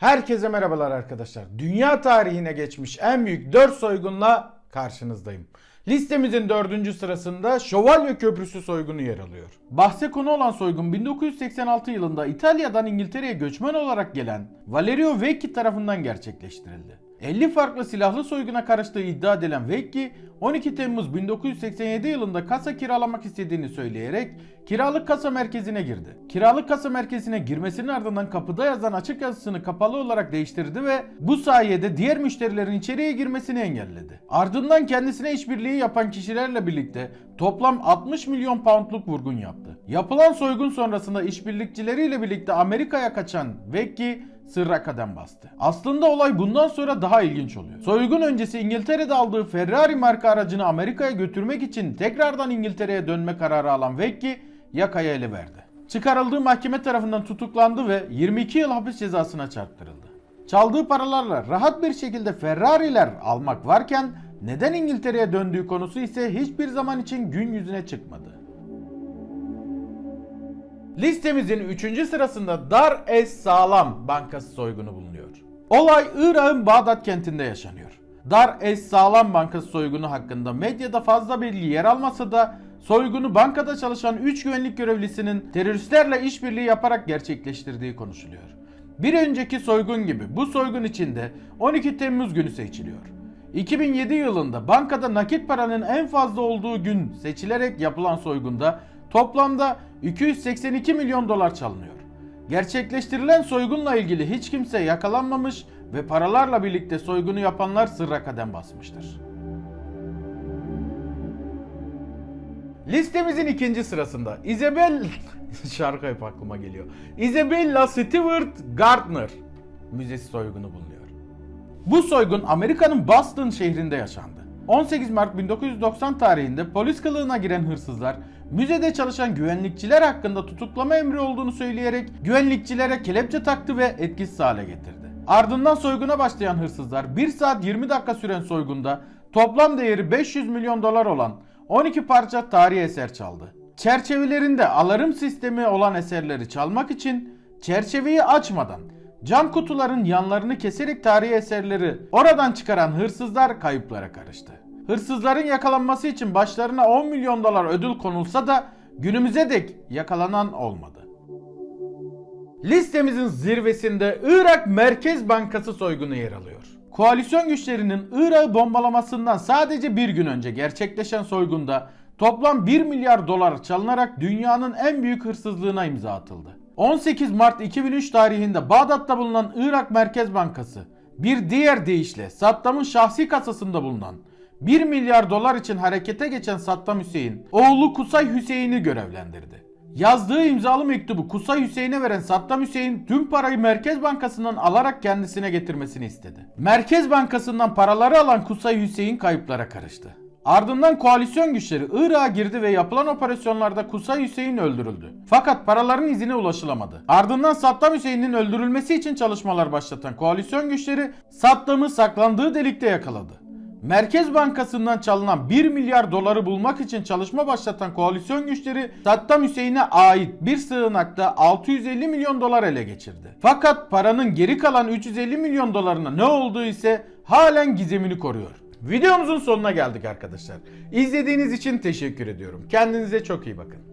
Herkese merhabalar arkadaşlar. Dünya tarihine geçmiş en büyük 4 soygunla karşınızdayım. Listemizin dördüncü sırasında Şövalye Köprüsü soygunu yer alıyor. Bahse konu olan soygun 1986 yılında İtalya'dan İngiltere'ye göçmen olarak gelen Valerio Vecchi tarafından gerçekleştirildi. 50 farklı silahlı soyguna karıştığı iddia edilen Vecchi 12 Temmuz 1987 yılında kasa kiralamak istediğini söyleyerek kiralık kasa merkezine girdi. Kiralık kasa merkezine girmesinin ardından kapıda yazan açık yazısını kapalı olarak değiştirdi ve bu sayede diğer müşterilerin içeriye girmesini engelledi. Ardından kendisine işbirliği yapan kişilerle birlikte toplam 60 milyon poundluk vurgun yaptı. Yapılan soygun sonrasında işbirlikçileriyle birlikte Amerika'ya kaçan Vecchi sırra kadem bastı. Aslında olay bundan sonra daha ilginç oluyor. Soygun öncesi İngiltere'de aldığı Ferrari marka aracını Amerika'ya götürmek için tekrardan İngiltere'ye dönme kararı alan Vecchi yakaya ele verdi. Çıkarıldığı mahkeme tarafından tutuklandı ve 22 yıl hapis cezasına çarptırıldı. Çaldığı paralarla rahat bir şekilde Ferrari'ler almak varken neden İngiltere'ye döndüğü konusu ise hiçbir zaman için gün yüzüne çıkmadı. Listemizin 3. sırasında Dar es Sağlam Bankası soygunu bulunuyor. Olay Irak'ın Bağdat kentinde yaşanıyor. Dar es Sağlam Bankası soygunu hakkında medyada fazla bilgi yer almasa da soygunu bankada çalışan 3 güvenlik görevlisinin teröristlerle işbirliği yaparak gerçekleştirdiği konuşuluyor. Bir önceki soygun gibi bu soygun içinde 12 Temmuz günü seçiliyor. 2007 yılında bankada nakit paranın en fazla olduğu gün seçilerek yapılan soygunda toplamda 282 milyon dolar çalınıyor. Gerçekleştirilen soygunla ilgili hiç kimse yakalanmamış ve paralarla birlikte soygunu yapanlar sırra kadem basmıştır. Listemizin ikinci sırasında Isabel şarkı hep aklıma geliyor. Isabella Stewart Gardner Müzesi soygunu bulunuyor. Bu soygun Amerika'nın Boston şehrinde yaşandı. 18 Mart 1990 tarihinde polis kılığına giren hırsızlar müzede çalışan güvenlikçiler hakkında tutuklama emri olduğunu söyleyerek güvenlikçilere kelepçe taktı ve etkisiz hale getirdi. Ardından soyguna başlayan hırsızlar 1 saat 20 dakika süren soygunda toplam değeri 500 milyon dolar olan 12 parça tarihi eser çaldı. Çerçevelerinde alarm sistemi olan eserleri çalmak için çerçeveyi açmadan cam kutuların yanlarını keserek tarihi eserleri oradan çıkaran hırsızlar kayıplara karıştı. Hırsızların yakalanması için başlarına 10 milyon dolar ödül konulsa da günümüze dek yakalanan olmadı. Listemizin zirvesinde Irak Merkez Bankası soygunu yer alıyor. Koalisyon güçlerinin Irak'ı bombalamasından sadece bir gün önce gerçekleşen soygunda toplam 1 milyar dolar çalınarak dünyanın en büyük hırsızlığına imza atıldı. 18 Mart 2003 tarihinde Bağdat'ta bulunan Irak Merkez Bankası bir diğer deyişle Saddam'ın şahsi kasasında bulunan 1 milyar dolar için harekete geçen Saddam Hüseyin oğlu Kusay Hüseyin'i görevlendirdi. Yazdığı imzalı mektubu Kusay Hüseyin'e veren Saddam Hüseyin tüm parayı Merkez Bankası'ndan alarak kendisine getirmesini istedi. Merkez Bankası'ndan paraları alan Kusay Hüseyin kayıplara karıştı. Ardından koalisyon güçleri Irak'a girdi ve yapılan operasyonlarda Kusay Hüseyin öldürüldü. Fakat paraların izine ulaşılamadı. Ardından Saddam Hüseyin'in öldürülmesi için çalışmalar başlatan koalisyon güçleri Saddam'ı saklandığı delikte yakaladı. Merkez Bankası'ndan çalınan 1 milyar doları bulmak için çalışma başlatan koalisyon güçleri Saddam Hüseyin'e ait bir sığınakta 650 milyon dolar ele geçirdi. Fakat paranın geri kalan 350 milyon dolarına ne olduğu ise halen gizemini koruyor. Videomuzun sonuna geldik arkadaşlar. İzlediğiniz için teşekkür ediyorum. Kendinize çok iyi bakın.